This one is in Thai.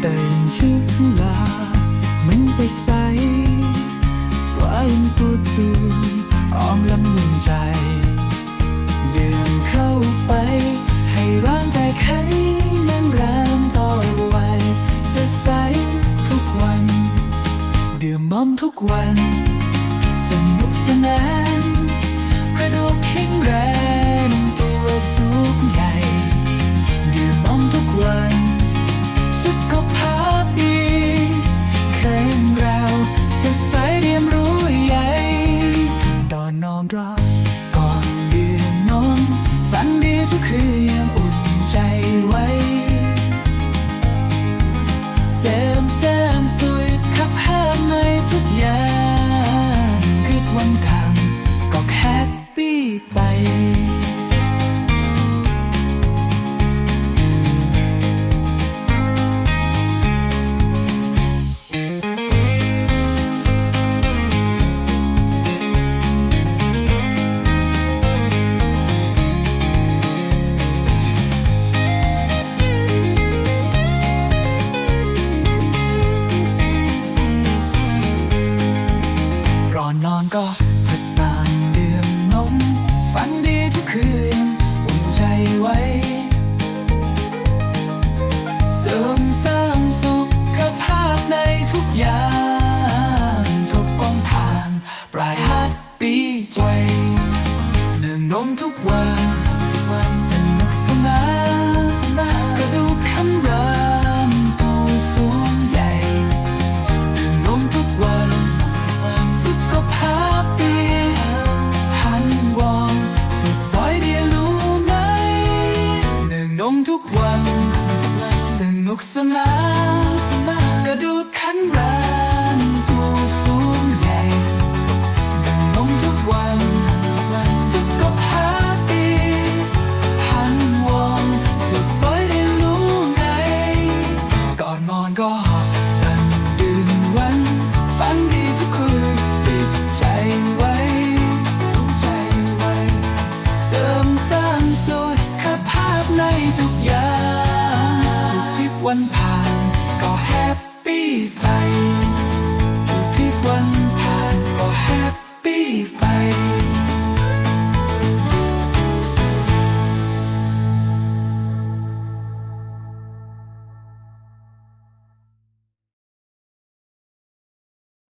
ชื่นลามันใสใสกว่าอุ่นตูตูอ้อมลำมุนใจเดื่มเข้าไป ให้ร่างกายไขมันแรงต่อไวัยสดใสทุกวันดื่มบ้อมทุกวัน สนุกสนานกระดูกแข็งแรง อ อนนอนก็พระตานดื่มนม ฝันดีทุกคืนอุ่นใจไว้เสริมสร้างสุขภาพในทุกอย่างทุกป้องผ่านปลายฮัตปีไว้หนึ่งนมทุกวันวันสนุกสนาน นุกสนานสนานกระดูกขันแรงตัวสูงใหญ่นมทุกวันสุขภาพดีหันวงสดใสได้รู้ไง ก่อนนอนก็หอบตันดื่มวัน ฝันดีทุกคืนติดใจไว้ใจไว้ เสริมสร้างสุขภาพในทุกอย่าง วันผ่านก็แฮปปี้ไป